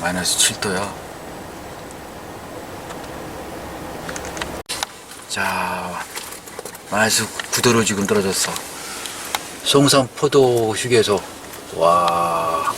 마이너스 7도야. 자, 마이너스 9도로 지금 떨어졌어. 송산 포도 휴게소. 와.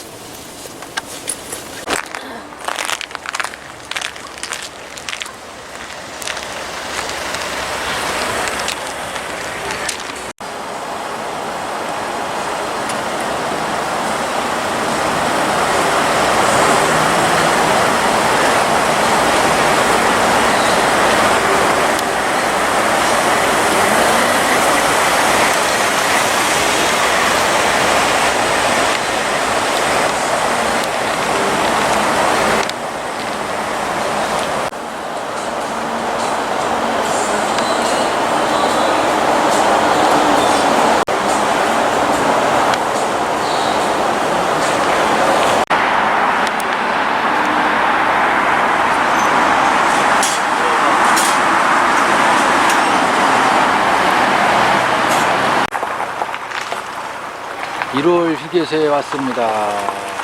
일월 휴게소에 왔습니다.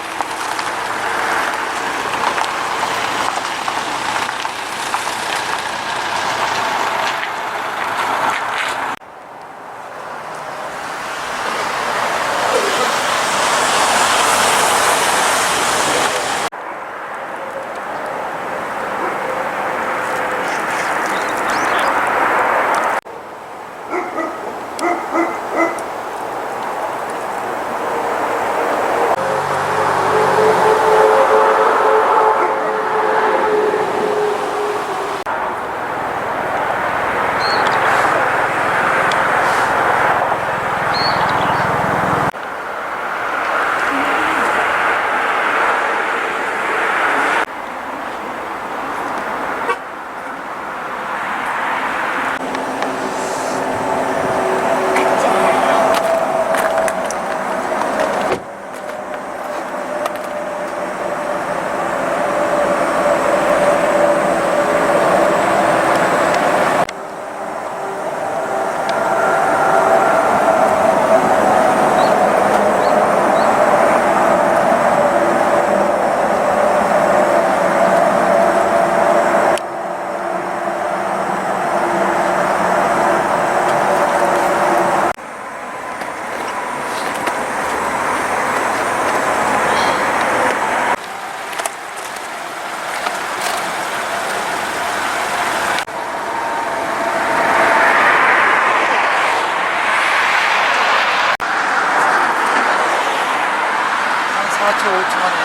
4초, 5초 만에.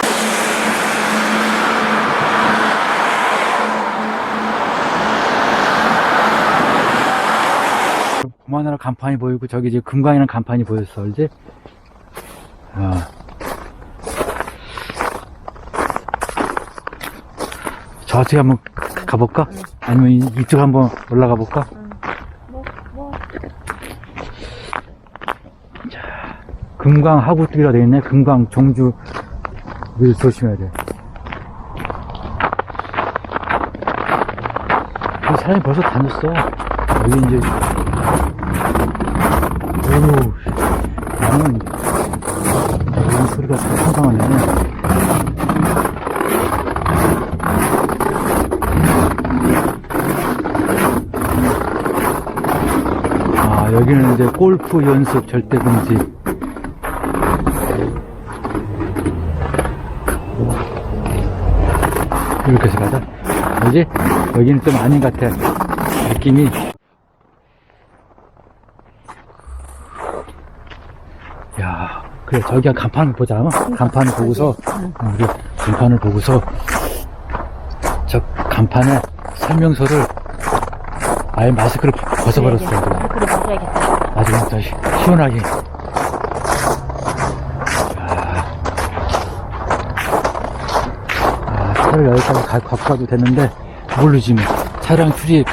4초. 고만하라 간판이 보이고 저기 이제 금강이라는 간판이 보였어 이제 아. 저쪽에 한번 가- 가볼까? 아니면 이- 이쪽 한번 올라가 볼까? 금강 하구뚝이라 되어 있네. 금강 종주 늘 조심해야 돼. 이 사람이 벌써 다녔어. 여기 이제 오우 나는 여기 소리가 참 상상하네. 아, 여기는 이제 골프 연습 절대 금지. 이렇게 해서 가자. 그지? 여기는 좀 아닌 것 같아. 느낌이. 야, 그래, 저기 간판을 보자. 어? 간판을 보고서, 어, 우리 간판을 보고서, 저 간판에 설명서를 아예 마스크를 벗어버렸어. 그래. 그래 맞아야겠다. 아주 진짜 시- 시원하게. 아, 차를 여기까지 가, 갖고 가도 되는데, 모르지 뭐. 차량 출입,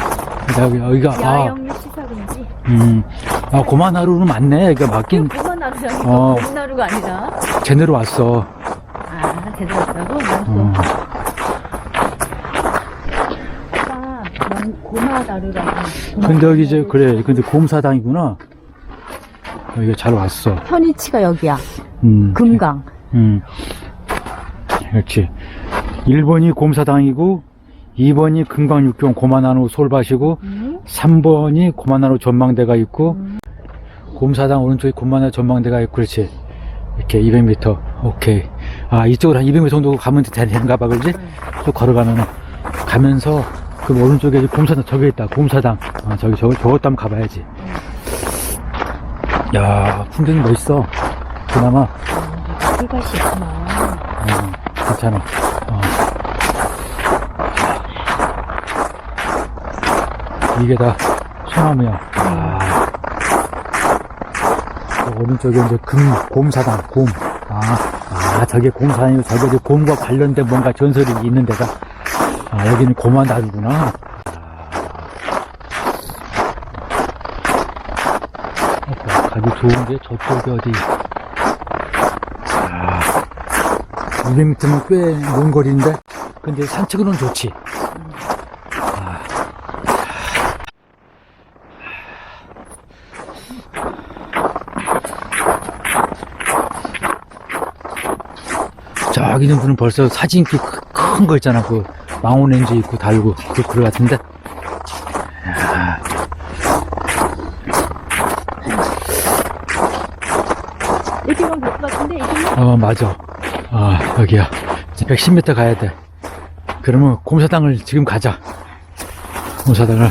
여기, 여기가, 아, 시설인지. 음, 아, 고만 하루는 맞네. 여기가 맞긴, 그만 하루잖아. 어. 하루가 아니라. 제대로 왔어. 아, 제대로 했다고? 어. 아, 난 고마 다루라고. 근데 여기 이제, 그래. 근데 곰사당이구나. 여기가 잘 왔어. 현위치가 여기야. 음. 금강. 음. 그렇지. 1번이 곰사당이고, 2번이 금강육경 고만나루 솔밭이고, 음. 3번이 고만나루 전망대가 있고, 음. 곰사당 오른쪽에 곰만나루 전망대가 있고, 그렇지. 이렇게 200m. 오케이. 아, 이쪽으로 한 200m 정도 가면 되는가 봐, 그러지? 또 걸어가면은, 가면서, 그 오른쪽에 곰사당, 저기 있다. 곰사당. 아, 저기, 저거, 저것도 한번 가봐야지. 야, 풍경이 멋있어. 그나마, 풀밭이 있구나. 어, 괜찮아. 어. 이게 다 소나무야. 아. 저 오른쪽에 이제 금, 곰사당, 곰. 아, 아, 저게 곰사당이고, 저게 이제 곰과 관련된 뭔가 전설이 있는 데가. 아, 여기는 곰한 다루구나. 아, 가기 좋은 게 저쪽에 어디. 아. 200m면 꽤 먼 거리인데 근데 산책으로는 좋지 아. 있는 분은 벌써 사진기 큰거 있잖아 그 망원 렌즈 있고 달고 그 그거 같은데 야. 이렇게 가면 될것 같은데, 이렇게? 어, 맞아. 아, 여기야. 이제 110m 가야 돼. 그러면 곰사당을 지금 가자. 곰사당을.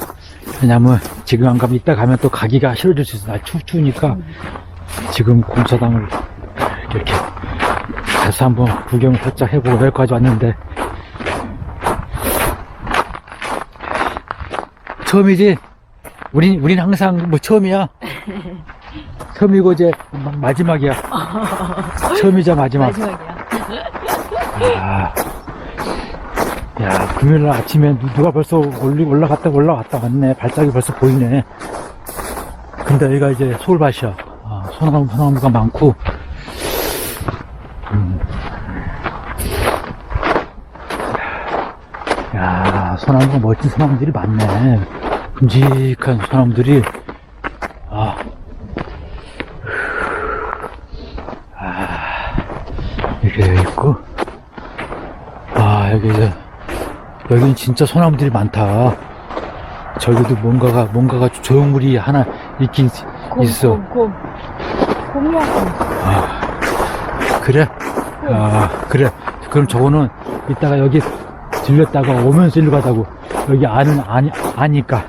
왜냐면 지금 안 가면 이따 가면 또 가기가 싫어질 수 있어. 나 추, 추우니까 지금 곰사당을 이렇게 가서 한번 구경 살짝 해보고 여기까지 왔는데 처음이지? 우린, 우린 항상 뭐 처음이야. 처음이고 이제 마- 마지막이야. 처음이자 마지막. 마지막이야. 아, 야, 금요일 날 아침에 누- 누가 벌써 올리, 올라갔다 올라갔다 왔네. 발짝이 벌써 보이네. 근데 여기가 이제 서울밭이야. 아, 소나무, 소나무가 많고. 음. 야, 소나무가 멋진 소나무들이 많네. 큼직한 소나무들이. 아. 이렇게 있고. 아, 여기, 이제, 여기는 진짜 소나무들이 많다. 저기도 뭔가가, 뭔가가 조형물이 하나 있긴 곰, 있어. 곰, 곰. 곰이야, 곰. 그래? 아, 그래. 그럼 저거는 이따가 여기 들렸다가 오면서 일로 가자고. 여기 아는, 아니, 아니까.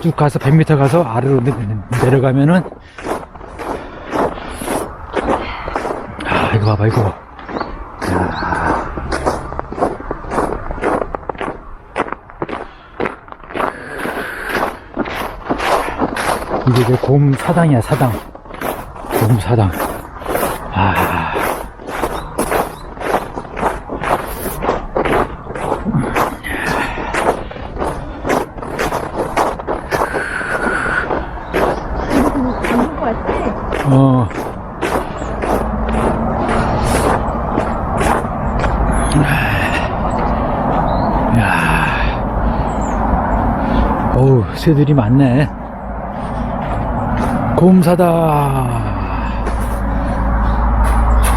쭉 가서 100m 가서 아래로 내, 내려가면은. 아, 이거 봐봐, 이거 봐. 이게 곰 사당이야, 사당. 곰 사당. 아. 안것 같아. 어. 야. 어우, 새들이 많네. 곰사다.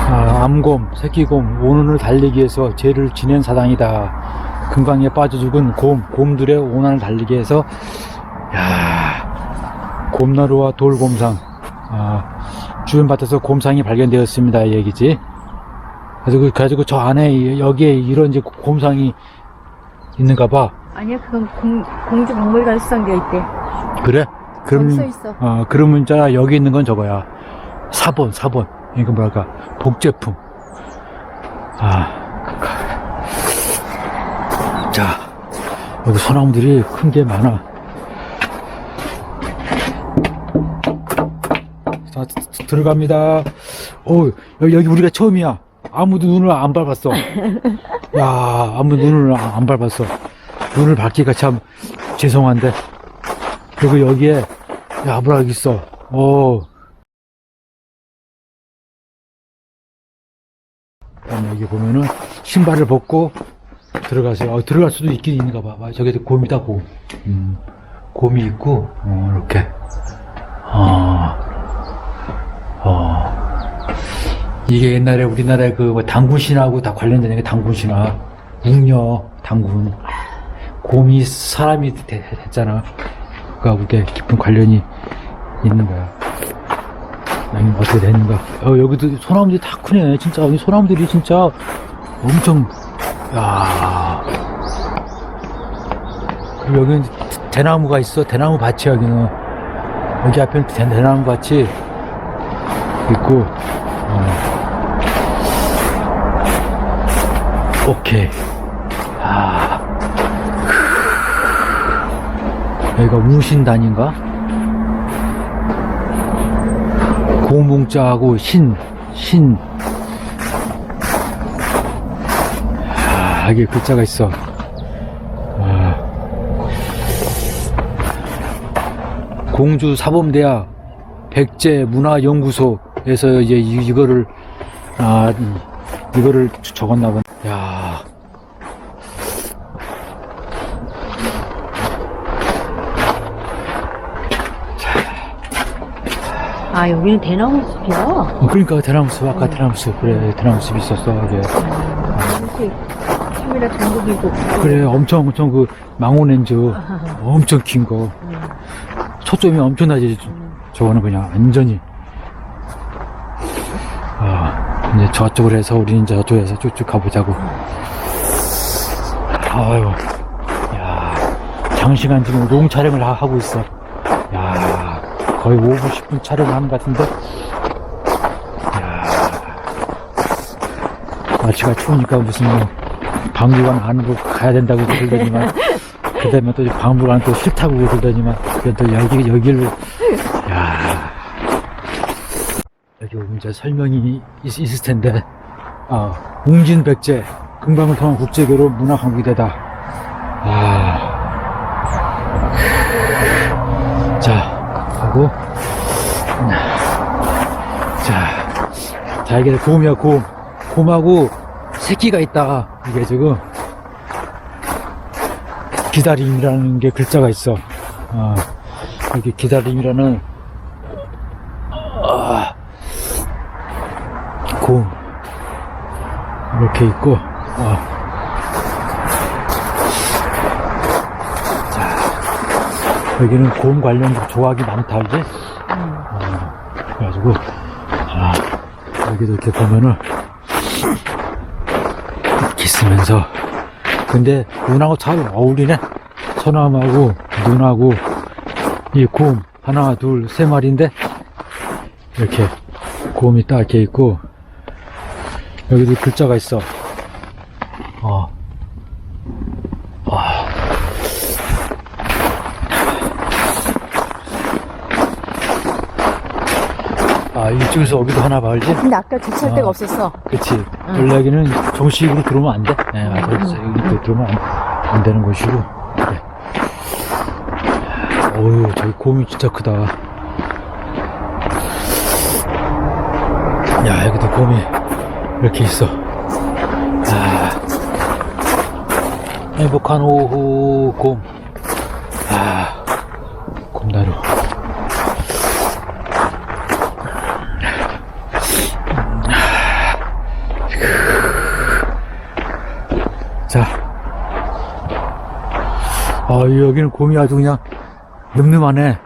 아, 암곰, 새끼곰, 오는을 달리기 위해서 죄를 지낸 사당이다. 금강에 빠져 죽은 곰, 곰들의 오난을 달리기 위해서, 야 곰나루와 돌곰상, 아, 주변 밭에서 곰상이 발견되었습니다. 이 얘기지. 그래서 그, 가지고 저 안에, 여기에 이런 이제 곰상이 있는가 봐. 아니야, 그건 공, 공주 박물관 수상되어 있대. 그래? 그럼, 써 있어. 어, 그러면 자, 여기 있는 건 저거야. 4번, 4번. 이거 뭐랄까, 복제품. 아. 자, 여기 소나무들이 큰 게 많아. 자, 드- 들어갑니다. 오, 여기, 여기 우리가 처음이야. 아무도 눈을 안 밟았어. 야, 아무 눈을 안, 안 밟았어. 눈을 밟기가 참 죄송한데. 그리고 여기에, 야, 뭐라 여기 있어. 오. 그다음에 여기 보면은 신발을 벗고 들어가세요. 어, 들어갈 수도 있긴 있는가 봐. 봐. 저기 곰이다, 곰. 음, 곰이 있고, 어, 이렇게. 아, 이게 옛날에 우리나라에 그뭐 당군신하고 다 관련된 게 당군신화, 웅녀, 당군, 곰이 사람이 되- 됐잖아. 그하고 이게 깊은 관련이 있는 거야. 아니, 어떻게 되는가. 어, 여기도 소나무들이 다 크네. 진짜, 이 소나무들이 진짜 엄청, 야 그리고 여기는 대나무가 있어. 대나무 밭이 여기는. 여기 앞에는 대, 대나무 밭이 있고, 어. 오케이. 여기가 우신단인가? 고뭉자하고 신, 신. 아, 여기 글자가 있어. 아. 공주 사범대학 백제 문화연구소에서 이제 이- 이거를 아 음, 이거를 적었나 본. 야. 아, 여기는 대나무 숲이야. 어, 그러니까 대나무 숲 아까 대나무 숲 그래 대나무 숲 있었어 이게. 이렇게 카메라 전국이고. 그래 엄청 엄청 그 망원렌즈 엄청 긴 거. 초점이 엄청나지 저거는 그냥 완전히. 아 이제 저쪽으로 해서 우리는 이제 저쪽에서 쭉쭉 가보자고. 아유 야 장시간 지금 롱 촬영을 하- 하고 있어. 야 거의 5분 10분 촬영을 하는 것 같은데? 야. 날씨가 추우니까 무슨 뭐 박물관 안으로 가야 된다고 그러더니만 그다음에 또 박물관 또 싫다고 그러더니만 그또 여기 여기로 야. 여기 오면 이제 설명이 있, 있을 텐데. 아 웅진백제 금강을 통한 국제교로 문화관광대다. 아. 자 하고. 자, 자 이게 곰이야 곰 곰하고 새끼가 있다 이게 지금 기다림이라는 게 글자가 있어. 어, 여기 기다림이라는 아, 곰 이렇게 있고 어. 여기는 곰 관련 조각이 많다 이제? 어, 그래가지고 아, 여기도 이렇게 보면은 이렇게 있으면서. 근데 눈하고 잘 어울리네. 소나무하고 눈하고 이 곰 하나 둘 세 마리인데 이렇게 곰이 딱 이렇게 있고 여기도 글자가 있어 어. 아. 아 이쪽에서 여기도 하나 봐 알지? 근데 아까 주차할 아. 데가 없었어. 그치. 원래 여기는 정식으로 들어오면 안 돼. 네, 맞아. 그래서 여기 또 들어오면 안, 안 되는 곳이고. 그래. 어휴, 저기 곰이 진짜 크다. 야, 여기도 곰이 이렇게 있어. 아. 행복한 오후 곰. 아, 여기는 곰이 아주 그냥 늠름하네.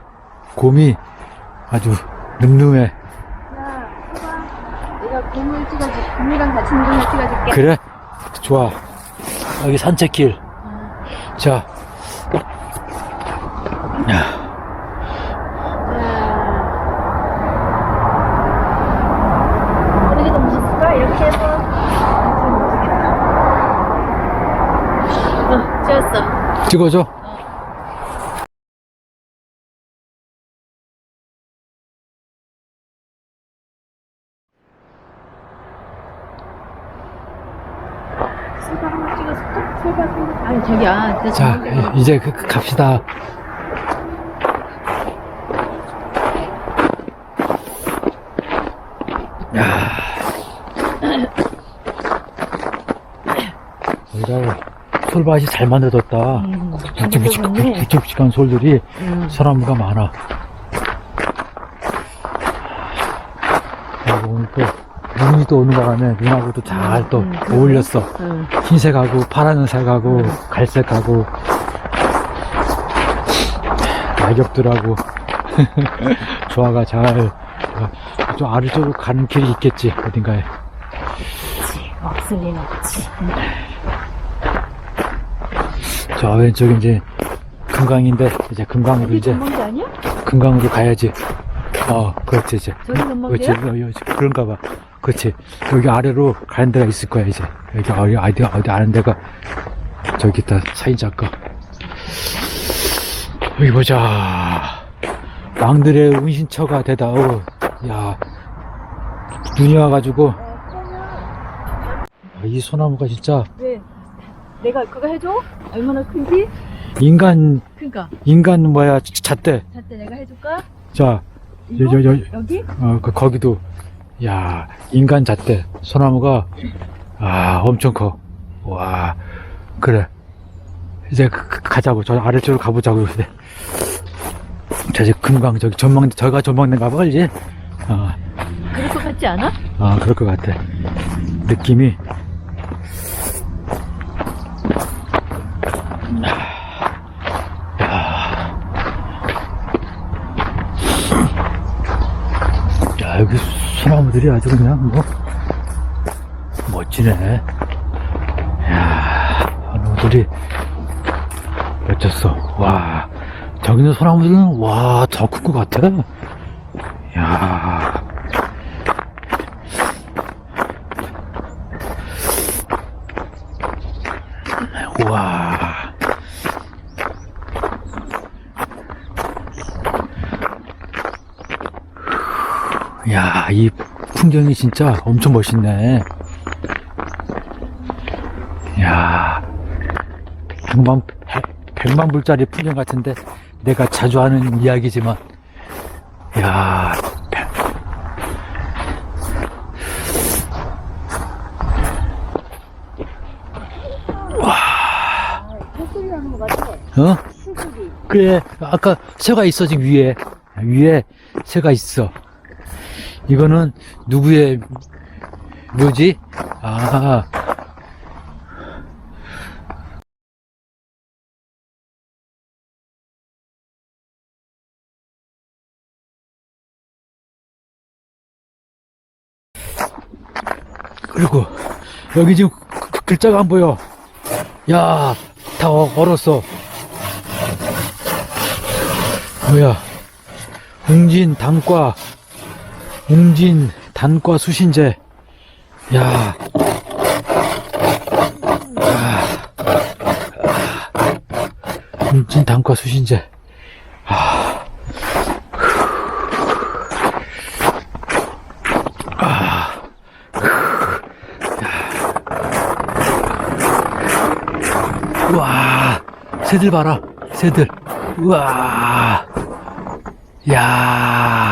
곰이 아주 늠름해. 야, 내가 곰을 찍어줄게. 곰이랑 같이 있는 걸 찍어줄게. 그래? 좋아. 여기 산책길. 자. 야? 이렇게 해서. 어. 찍어줘. 술밥 한번 찍었을까? 술밥 한 번. 아니, 저기야. 그 자. 이제 그- 그 갑시다. 야. 여기가 솔밭이 잘 만들어졌다. 음, 굵직굵직- 네. 굵직굵직한 솔들이 음. 소나무가 많아. 또 오는 바람에 눈하고도 잘또 음. 어울렸어. 응. 흰색하고 파란색하고 갈색하고 낙엽들하고 조화가 잘. 좀 아래쪽으로 가는 길이 있겠지 어딘가에. 없을 리는 없지. 저 왼쪽에 이제 금강인데 이제 금강으로 이제 전망대 아니야? 금강으로 가야지. 어, 그렇지 이제. 저기 그렇지, 전망대야? 어, 여기 그런가 봐. 그렇지. 여기 아래로 가는 데가 있을 거야 이제. 여기 어디 어디 어디 아는 데가 저기 있다 사진 작가. 여기 보자. 왕들의 운신처가 되다. 어, 야, 눈이 와가지고 아, 이 소나무가 진짜 왜? 내가 그거 해줘? 얼마나 큰지? 인간 그니까. 인간 뭐야 잣대. 잣대 내가 해줄까? 자, 이거? 여- 여- 여기? 어, 그, 거기도, 야, 인간 잣대. 소나무가, 아, 엄청 커. 와, 그래. 이제 그- 그- 가자고. 저 아래쪽으로 가보자고. 그래. 저기 금강, 저기 전망, 저가 전망대인가 봐, 이제. 어, 그럴 것 같지 않아? 아, 그럴 것 같아. 느낌이. 나무들이 아주 그냥 뭐, 멋지네. 야, 소나무들이 멋졌어. 와, 저기 있는 소나무들은, 와, 더 큰 것 같아. 야. 우와. 야, 이 풍경이 진짜 엄청 멋있네. 야, 백만, 백, 백만 불짜리 풍경 같은데 내가 자주 하는 이야기지만, 야. 어? 그래, 아까 새가 있어, 지금 위에. 위에 새가 있어. 이거는 누구의 묘지? 아, 그리고 여기 지금 그- 그 글자가 안 보여. 야, 다 어- 얼었어. 뭐야? 웅진 단과 웅진 단과 수신제. 야. 아. 웅진 단과 수신제. 아. 아. 우와, 새들 봐라, 새들. 우와. 야